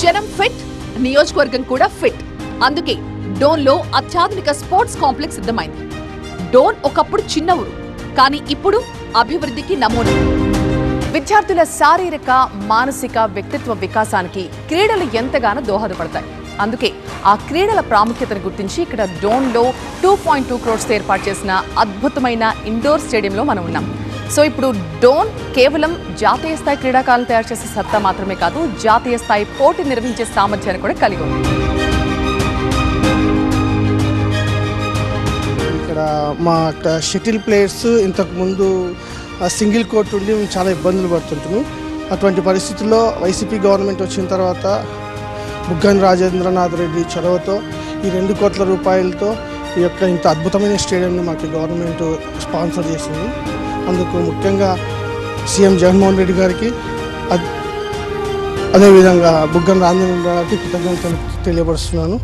జనం ఫిట్ నియోజకవర్గం కూడా ఫిట్. అందుకే డోన్లో అత్యాధునిక స్పోర్ట్స్ కాంప్లెక్స్ సిద్ధమైంది. డోన్ ఒకప్పుడు చిన్న ఊరు కానీ ఇప్పుడు అభివృద్ధికి నమూనా. విద్యార్థుల శారీరక మానసిక వ్యక్తిత్వ వికాసానికి క్రీడలు ఎంతగానో దోహదపడతాయి. అందుకే ఆ క్రీడల ప్రాముఖ్యతను గుర్తించి ఇక్కడ డోన్లో టూ పాయింట్ టూ క్రోడ్స్ ఏర్పాటు చేసిన అద్భుతమైన ఇండోర్ స్టేడియంలో మనం ఉన్నాం. సో ఇప్పుడు డోన్ కేవలం జాతీయ స్థాయి క్రీడాకారులు తయారు చేసే సత్తా మాత్రమే కాదు జాతీయ స్థాయి పోటీ నిర్వహించే సామర్థ్యాన్ని కూడా కలిగి ఉంది. ఇక్కడ మా షటిల్ ప్లేయర్స్ ఇంతకుముందు సింగిల్ కోర్ట్ ఉండి మేము చాలా ఇబ్బందులు పడుతుంటాము. అటువంటి పరిస్థితుల్లో వైసీపీ గవర్నమెంట్ వచ్చిన తర్వాత బుగ్గన్ రాజేంద్రనాథ్ రెడ్డి చొరవతో ఈ రెండు కోట్ల రూపాయలతో ఈ యొక్క ఇంత అద్భుతమైన స్టేడియంని మాకు గవర్నమెంట్ స్పాన్సర్ చేసింది. అందుకు ముఖ్యంగా సీఎం జగన్మోహన్ రెడ్డి గారికి అదేవిధంగా బుగ్గన రాజేంద్ర గారికి కృతజ్ఞతలు తెలియపరుస్తున్నాను.